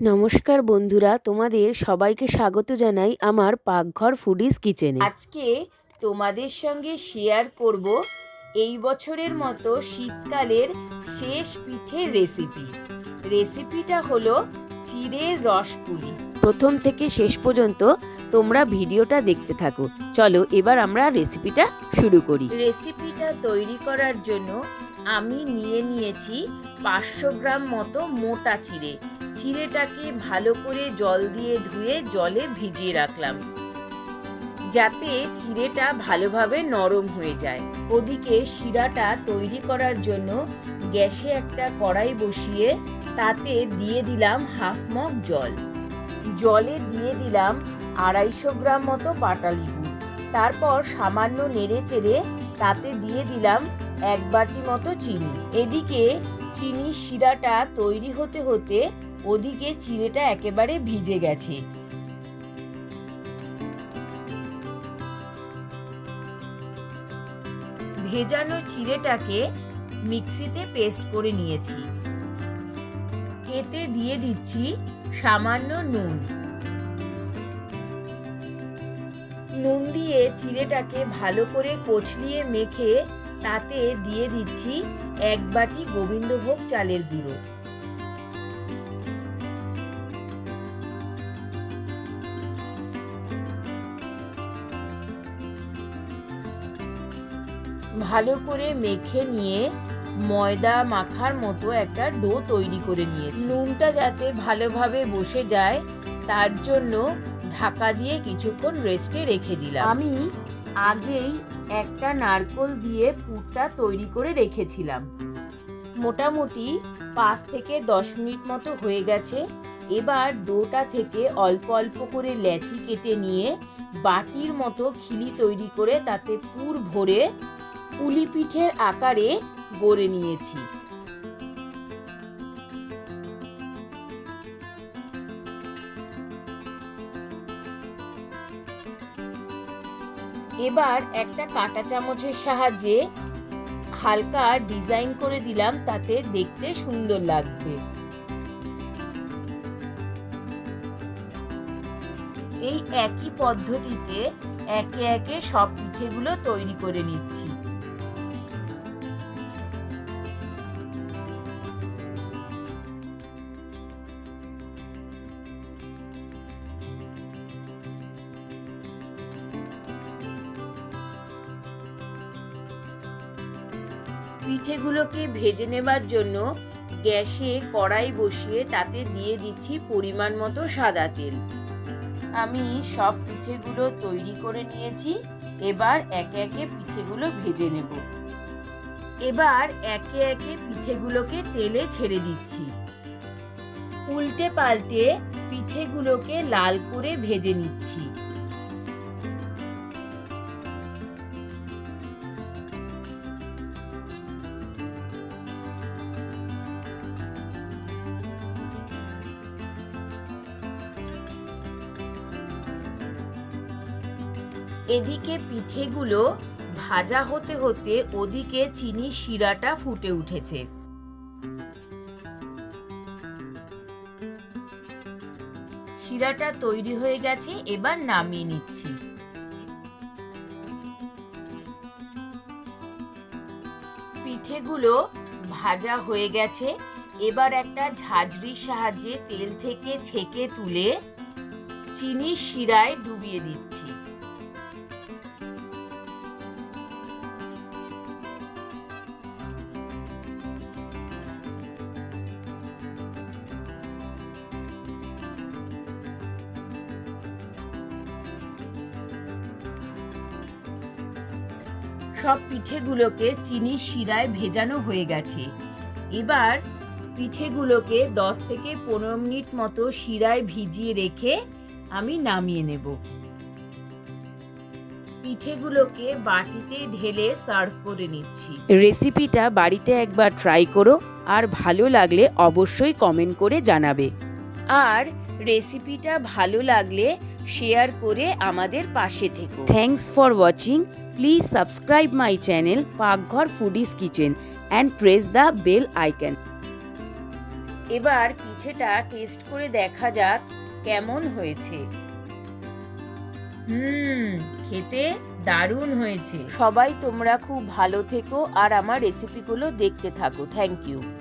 নমস্কার বন্ধুরা তোমাদের সবাইকে স্বাগত জানাই আমার পাকঘর ফুডিজ কিচেনে। আজকে তোমাদের সঙ্গে শেয়ার করব এই বছরের মতো শীতকালের শেষ পিঠের রেসিপি রেসিপিটা হলো চিড়ের রসপুলি। প্রথম থেকে শেষ পর্যন্ত তোমরা ভিডিওটা দেখতে থাকো। চলো এবার আমরা রেসিপিটা শুরু করি। রেসিপিটা তৈরি করার জন্য আমি নিয়ে নিয়েছি পাঁচশো গ্রাম মতো মোটা চিড়ে। চিড়েটাকে ভালো করে জল দিয়ে ধুয়ে জলে ভিজিয়ে রাখলাম। যাতে চিড়েটা ভালোভাবে নরম হয়ে যায়। ওদিকে শিরাটা তৈরি করার জন্য গ্যাসে একটা কড়াই বসিয়ে তাতে দিয়ে দিলাম হাফ মগ জল। জলে দিয়ে দিলাম আড়াইশো গ্রাম মতো পাটালি গুড় তারপর সামান্য নেড়ে চেড়ে তাতে দিয়ে দিলাম এক বাটি মতো চিনি। এদিকে চিনি শিরাটা তৈরি হতে হতে ওদিকে চিড়েটা একেবারে ভিজে গেছে। ভেজানো চিড়েটাকে মিক্সিতে পেস্ট করে নিয়েছি। এতে দিয়ে দিচ্ছি সামান্য নুন। নুন দিয়ে চিড়েটাকে ভালো করে কচলিয়ে মেখে তাতে দিয়ে দিচ্ছি এক বাটি গোবিন্দভোগ চালের গুঁড়ো। ভালো করে মেখে নিয়ে ময়দা মাখার মতো একটা ডো তৈরি করে নিয়েছি। নুনটা যাতে ভালোভাবে বসে যায়, তার জন্য ঢাকা দিয়ে কিছুক্ষণ রেস্টে রেখে দিলাম। আমি আগেই একটা নারকোল দিয়ে পুরটা তৈরি করে রেখেছিলাম। মোটামুটি পাঁচ থেকে দশ মিনিট মতো হয়ে গেছে। এবার ডোটা থেকে অল্প অল্প করে লেচি কেটে নিয়ে বাটির মতো খিলি তৈরি করে তাতে পুর ভরে পুলি পিঠের আকারে গড়ে নিয়েছি। এবার একটা কাঁটা চামচের সাহায্যে হালকা ডিজাইন করে দিলাম, তাতে দেখতে সুন্দর লাগবে। এই একই পদ্ধতিতে একে একে সব পিঠেগুলো তৈরি করে নিচ্ছি। পিঠেগুলোকে ভেজে নেবার জন্য গ্যাসে কড়াই বসিয়ে তাতে দিয়ে দিচ্ছি পরিমাণ মতো সাদা তেল। আমি সব পিঠেগুলো তৈরি করে নিয়েছি, এবার একে একে পিঠেগুলো ভেজে নেব। এবার একে একে পিঠেগুলোকে তেলে ছেড়ে দিচ্ছি। উল্টে পাল্টে পিঠেগুলোকে লাল করে ভেজে নিচ্ছি। এদিকে পিঠেগুলো ভাজা হতে হতে ওদিকে চিনি শিরাটা ফুটে উঠেছে। শিরাটা তৈরি হয়ে গেছে, এবার নামিয়ে নিচ্ছি। পিঠেগুলো ভাজা হয়ে গেছে, এবার একটা ঝাঁঝরির সাহায্যে তেল থেকে ছেঁকে তুলে চিনির শিরায় ডুবিয়ে দিচ্ছি। সব পিঠেগুলোকে চিনির শিরায় ভেজানো হয়ে গেছে। এবার পিঠেগুলোকে দশ থেকে পনেরো মিনিট মতো শিরায় ভিজিয়ে রেখে আমি নামিয়ে নেব। পিঠেগুলোকে বাটিতে ঢেলে সার্ভ করে নিচ্ছি। রেসিপিটা বাড়িতে একবার ট্রাই করো আর ভালো লাগলে অবশ্যই কমেন্ট করে জানাবে। আর রেসিপিটা ভালো লাগলে শেয়ার করে আমাদের পাশে থেকো। Thanks for watching please subscribe my channel Pakghar foodies kitchen and press the bell icon এবার পিঠেটা টেস্ট করে দেখা যাক কেমন হয়েছে। হুম, খেতে দারুণ হয়েছে। সবাই তোমরা খুব ভালো থেকো আর আমার রেসিপিগুলো দেখতে থাকো। Thank you